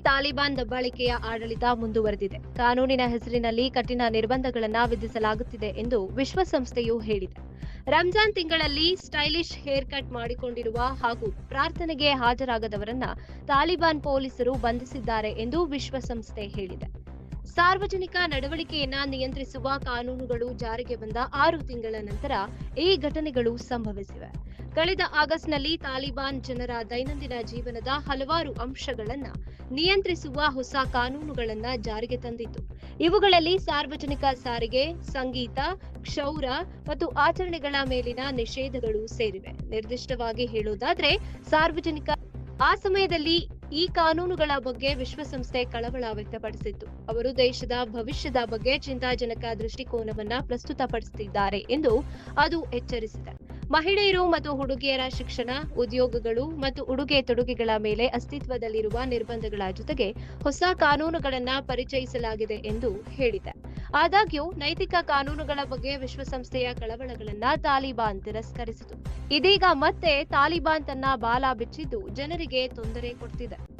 ತಾಲಿಬಾನ್ ದಬ್ಬಾಳಿಕೆಯ ಆಡಳಿತ ಮುಂದುವರೆದಿದೆ. ಕಾನೂನಿನ ಹೆಸರಿನಲ್ಲಿ ಕಠಿಣ ನಿರ್ಬಂಧಗಳನ್ನು ವಿಧಿಸಲಾಗುತ್ತಿದೆ ಎಂದು ವಿಶ್ವಸಂಸ್ಥೆಯು ಹೇಳಿದೆ. ರಂಜಾನ್ ತಿಂಗಳಲ್ಲಿ ಸ್ಟೈಲಿಶ್ ಹೇರ್ ಕಟ್ ಮಾಡಿಕೊಂಡಿರುವ ಹಾಗೂ ಪ್ರಾರ್ಥನೆಗೆ ಹಾಜರಾಗದವರನ್ನ ತಾಲಿಬಾನ್ ಪೊಲೀಸರು ಬಂಧಿಸಿದ್ದಾರೆ ಎಂದು ವಿಶ್ವಸಂಸ್ಥೆ ಹೇಳಿದೆ. ಸಾರ್ವಜನಿಕ ನಡವಳಿಕೆಯನ್ನ ನಿಯಂತ್ರಿಸುವ ಕಾನೂನುಗಳು ಜಾರಿಗೆ ಬಂದ ಆರು ತಿಂಗಳ ನಂತರ ಈ ಘಟನೆಗಳು ಸಂಭವಿಸಿವೆ. ಕಳೆದ ಆಗಸ್ಟ್ನಲ್ಲಿ ತಾಲಿಬಾನ್ ಜನರ ದೈನಂದಿನ ಜೀವನದ ಹಲವಾರು ಅಂಶಗಳನ್ನ ನಿಯಂತ್ರಿಸುವ ಹೊಸ ಕಾನೂನುಗಳನ್ನ ಜಾರಿಗೆ ತಂದಿತು ಇವುಗಳಲ್ಲಿ ಸಾರ್ವಜನಿಕ ಸಾರಿಗೆ, ಸಂಗೀತ, ಕ್ಷೌರ ಮತ್ತು ಆಚರಣೆಗಳ ಮೇಲಿನ ನಿಷೇಧಗಳು ಸೇರಿವೆ. ನಿರ್ದಿಷ್ಟವಾಗಿ ಹೇಳೋದಾದ್ರೆ ಸಾರ್ವಜನಿಕ ಆ ಸಮಯದಲ್ಲಿ ಈ ಕಾನೂನುಗಳ ಬಗ್ಗೆ ವಿಶ್ವಸಂಸ್ಥೆ ಕಳವಳ ವ್ಯಕ್ತಪಡಿಸಿತ್ತು. ಅವರು ದೇಶದ ಭವಿಷ್ಯದ ಬಗ್ಗೆ ಚಿಂತಾಜನಕ ದೃಷ್ಟಿಕೋನವನ್ನ ಪ್ರಸ್ತುತಪಡಿಸುತ್ತಿದ್ದಾರೆ ಎಂದು ಅದು ಎಚ್ಚರಿಸಿದೆ. ಮಹಿಳೆಯರು ಮತ್ತು ಹುಡುಗಿಯರ ಶಿಕ್ಷಣ, ಉದ್ಯೋಗಗಳು ಮತ್ತು ಉಡುಗೆ ತೊಡುಗೆಗಳ ಮೇಲೆ ಅಸ್ತಿತ್ವದಲ್ಲಿರುವ ನಿರ್ಬಂಧಗಳ ಜೊತೆಗೆ ಹೊಸ ಕಾನೂನುಗಳನ್ನ ಪರಿಚಯಿಸಲಾಗಿದೆ ಎಂದು ಹೇಳಿದೆ. ಆದಾಗ್ಯೂ ನೈತಿಕ ಕಾನೂನುಗಳ ಬಗ್ಗೆ ವಿಶ್ವಸಂಸ್ಥೆಯ ಕಳವಳಗಳನ್ನ ತಾಲಿಬಾನ್ ತಿರಸ್ಕರಿಸಿತು. ಇದೀಗ ಮತ್ತೆ ತಾಲಿಬಾನ್ ತನ್ನ ಬಾಲ ಬಿಚ್ಚಿದ್ದು ಜನರಿಗೆ ತೊಂದರೆ ಕೊಡ್ತಿದೆ.